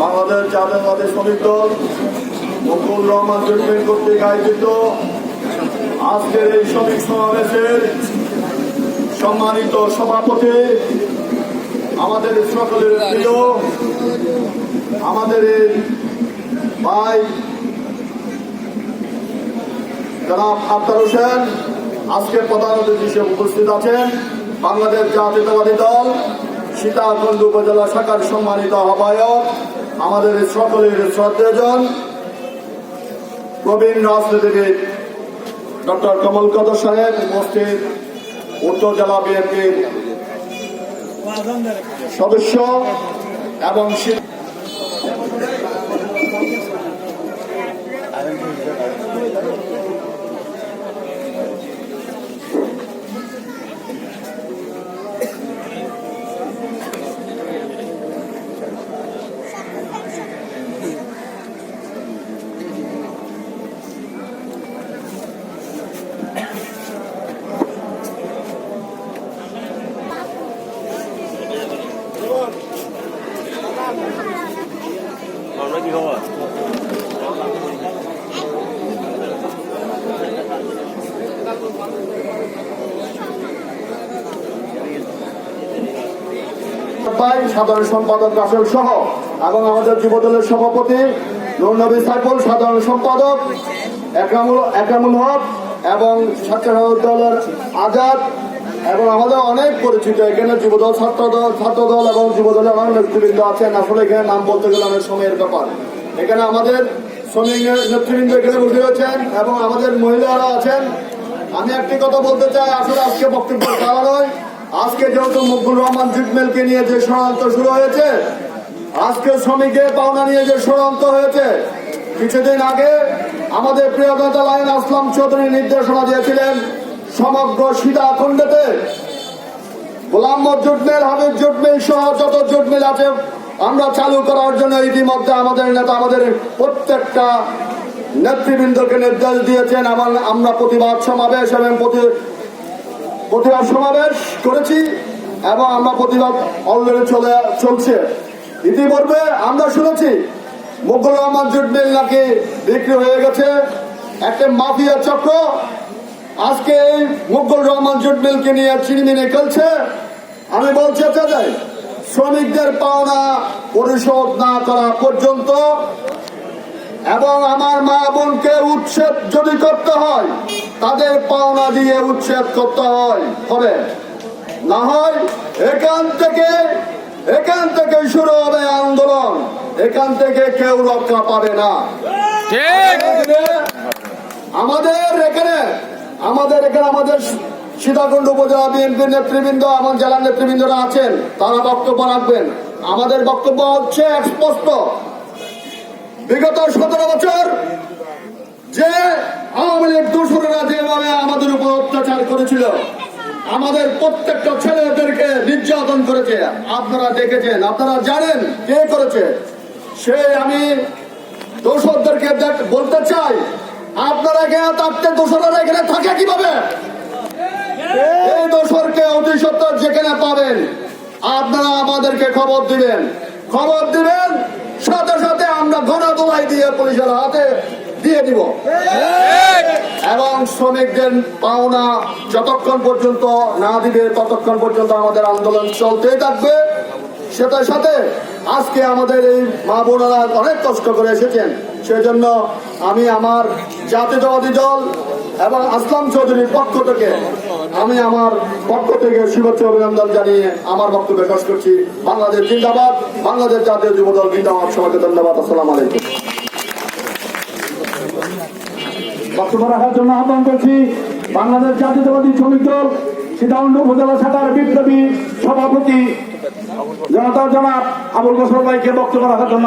বাংলাদেশ জাতীয়তাবাদী শ্রমিক দল মুকুল রহমান জুটমিন কর্তৃক আয়োজিত আজকের এই শ্রমিক সমাবেশের সম্মানিত সভাপতি আমাদের সকলের প্রিয়, আমাদের ভাই জনাব আফতার হোসেন, আজকে প্রধান অতিথি হিসেবে উপস্থিত আছেন বাংলাদেশ জাতীয়তাবাদী দল। সীতাকুণ্ড উপজেলা শাখার সম্মানিত আহ্বায়ক, আমাদের সকলের শ্রদ্ধেয়জন, প্রবীণ রাজনীতিবিদ ডক্টর কমল কদর সাহেব উপস্থিত, উত্তর জেলা বিএনপির সদস্য এবং কি সাধারণ সম্পাদক রাসেল সহ এবং আমাদের যুবদলের সভাপতি নবী সাইফুল, সাধারণ সম্পাদক একরামুল হক এবং ছাত্র দলের আজাদ এবং আমাদের অনেক পরিচিত। এখানে যুবদল ছাত্র দল ছাত্র দল এবং যুবদলের অনেক নেতৃবৃন্দ আছেন। আসলে এখানে নাম বলতে গেলে অনেক সময়ের ব্যাপার। এখানে আমাদের শ্রমিক নেতৃবৃন্দ এখানে বসে রয়েছেন এবং আমাদের মহিলারা আছেন। আমি একটি কথা বলতে চাই, আসলে আজকে বক্তব্য দেওয়া নয়। আজকে যেহেতু মুকুল রহমান জুটমেলকে নিয়ে যে ষড়যন্ত্র শুরু হয়েছে, আজকে শ্রমিকের পাওনা নিয়ে যে ষড়যন্ত্র হয়েছে, কিছুদিন আগে আমাদের প্রিয় নেতা লাইন আসলাম চৌধুরী নির্দেশনা দিয়েছিলেন। সমগ্র সীতাখণ্ডেতে গোলাম জুটমেল হাবিব জুটমেল সহ যত আছে, আমরা চালু করার জন্য ইতিমধ্যে আমাদের নেতা, আমাদের প্রত্যেকটা নেতৃবৃন্দকে নির্দেশ দিয়েছেন। আমার, আমরা প্রতিবাদ সমাবেশ এবং প্রতি, প্রতিবাদ সমাবেশ করেছি এবং আমরা প্রতিবাদ অলরেডি চলে, চলছে। ইতিপূর্বে আমরা শুনেছি মুকুল রহমান জুটমিল নাকি বিক্রি হয়ে গেছে। একটা মাফিয়া চক্র আজকে এই মুকুল রহমান জুটমিলকে নিয়ে চিনিমিনে খেলছে। আমি বলতে চাই শ্রমিকদের পাওনা পরিশোধ না করা পর্যন্ত এবং আমার মা বোনকে উচ্ছেদ যদি করতে হয় তাদের পাওনা দিয়ে উচ্ছেদ করতে হয় হবে। না হয় এখান থেকে এখান থেকে শুরু হবে আন্দোলন। এখান থেকে কেউ রক্ষা পাবে না। আমাদের এখানে আমাদের এখানে আমাদের সীতাকুণ্ড উপজেলা বিএনপির নেতৃবৃন্দ, আমার জেলার নেতৃবৃন্দরা আছেন, তারা বক্তব্য রাখবেন। আমাদের বক্তব্য হচ্ছে স্পষ্ট। বিগত সতেরো বছর যে আওয়ামী লীগ দোসরেরা যেভাবে আমাদের উপর অত্যাচার করেছিল, আমাদের প্রত্যেকটা ছেলেদেরকে নির্যাতন করেছে। আপনারা দেখেছেন, আপনারা জানেন কে করেছে। সে আমি দোসরদেরকে বলতে চাই আপনারা এখানে থাকতে দোসরেরা এখানে থাকে কীভাবে? এই দোসরকে অতি সত্তর যেখানে পাবেন, আপনারা আমাদেরকে খবর দিবেন। খবর দিবেন, সাথে সাথে আমরা ঘন দোলাই দিয়ে পুলিশের হাতে দিয়ে দিব। এবং শ্রমিকদের পাওনা যতক্ষণ পর্যন্ত না দিবে, ততক্ষণ পর্যন্ত আমাদের আন্দোলন চলতেই থাকবে। সেটার সাথে আজকে আমাদের এই মা বোনেরা অনেক কষ্ট করে এসেছেন। সেজন্য আমি আমার জাতীয়তাবাদী দল এবং আসলাম চৌধুরীর পক্ষ থেকে আমি আমার পক্ষ থেকে শুভেচ্ছা অভিনন্দন জানিয়ে আমার বক্তব্য শেষ করছি। বাংলাদেশ জিন্দাবাদ, বাংলাদেশ জাতীয় যুব দল জিন্দাবাদ। সবাইকে ধন্যবাদ, আসসালাম আলাইকুম। বক্তব্য রাখার জন্য আহ্বান করছি বাংলাদেশ জাতীয়তাবাদী শ্রমিক দল সীতাকুণ্ড উপজেলা শাখার বিপ্লবী সভাপতি জনতা জনাব আবুল বসর ভাইকে বক্তব্য রাখার জন্য